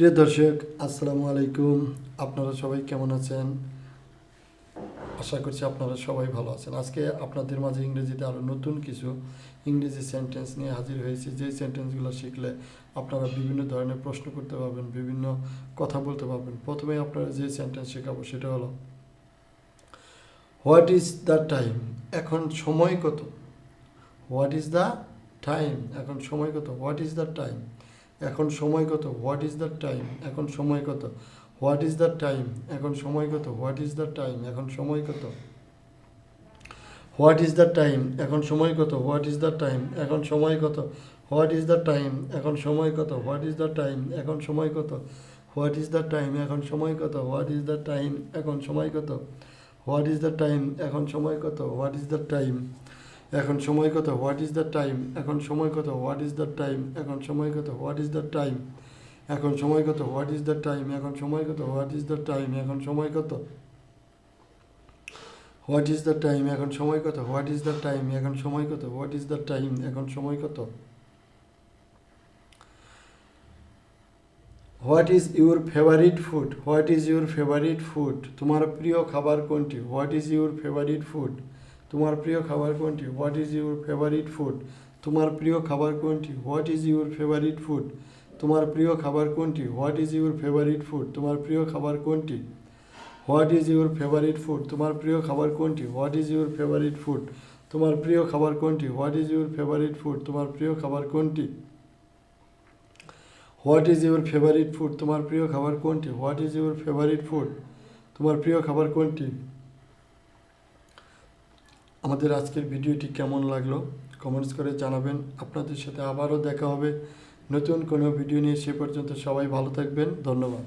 প্রিয় দর্শক, আসসালামু আলাইকুম। আপনারা সবাই কেমন আছেন? আশা করছি আপনারা সবাই ভালো আছেন। আজকে আপনাদের মাঝে ইংরেজিতে আরও নতুন কিছু ইংরেজি সেন্টেন্স নিয়ে হাজির হয়েছি। যেই সেন্টেন্সগুলো শিখলে আপনারা বিভিন্ন ধরনের প্রশ্ন করতে পারবেন, বিভিন্ন কথা বলতে পারবেন। প্রথমে আপনারা যে সেন্টেন্স শেখাবো সেটা হলো হোয়াট ইজ দ্য টাইম এখন সময় কত? হোয়াট ইজ দ্য টাইম এখন সময় কত? হোয়াট ইজ দ্য টাইম এখন সময় কত হোয়াট ইজ দ্য টাইম এখন সময় কত হোয়াট ইজ দ্য টাইম এখন সময় কত হোয়াট ইজ দ্য টাইম এখন সময় কত হোয়াট ইজ দ্য টাইম এখন সময় কত হোয়াট ইজ দ্য টাইম এখন সময় কত হোয়াট ইজ দ্য টাইম এখন সময় কত হোয়াট ইজ দ্য টাইম এখন সময় কত হোয়াট ইজ দ্য টাইম এখন সময় কত হোয়াট ইজ দ্য টাইম এখন সময় কত হোয়াট ইজ দ্য টাইম এখন সময় কত হোয়াট ইজ দ্য টাইম এখন সময় কত হোয়াট ইজ দ্য টাইম এখন সময় কত হোয়াট ইজ দ্য টাইম এখন সময় কত হোয়াট ইজ দ্য টাইম এখন সময় কত হোয়াট ইজ দ্য টাইম এখন সময় কত হোয়াট ইজ দ্য টাইম এখন সময় কত হোয়াট ইজ দ্য টাইম এখন সময় কত হোয়াট ইজ দ্য টাইম এখন সময় কত হোয়াট ইজ দ্য টাইম এখন সময় কত what is your favourite food what is your favourite food তোমার প্রিয় খাবার কোনটি what is your favourite food তোমার প্রিয় খাবার কোনটি? What is your favourite food তোমার প্রিয় খাবার কোনটি? What is your favourite food তোমার প্রিয় খাবার কোনটি? What is your favourite food তোমার প্রিয় খাবার কোনটি? What is your favourite food তোমার প্রিয় খাবার কোনটি? What is your favourite food তোমার প্রিয় খাবার কোনটি? What is your favourite food তোমার প্রিয় খাবার কোনটি? What is your favourite food তোমার প্রিয় খাবার কোনটি? What is your favourite food তোমার প্রিয় খাবার কোনটি? আমাদের আজকের ভিডিওটি কেমন লাগল কমেন্টস করে জানাবেন। আপনাদের সাথে আবারও দেখা হবে। নতুন কোনো ভিডিও নিয়ে সে পর্যন্ত সবাই ভালো থাকবেন। ধন্যবাদ।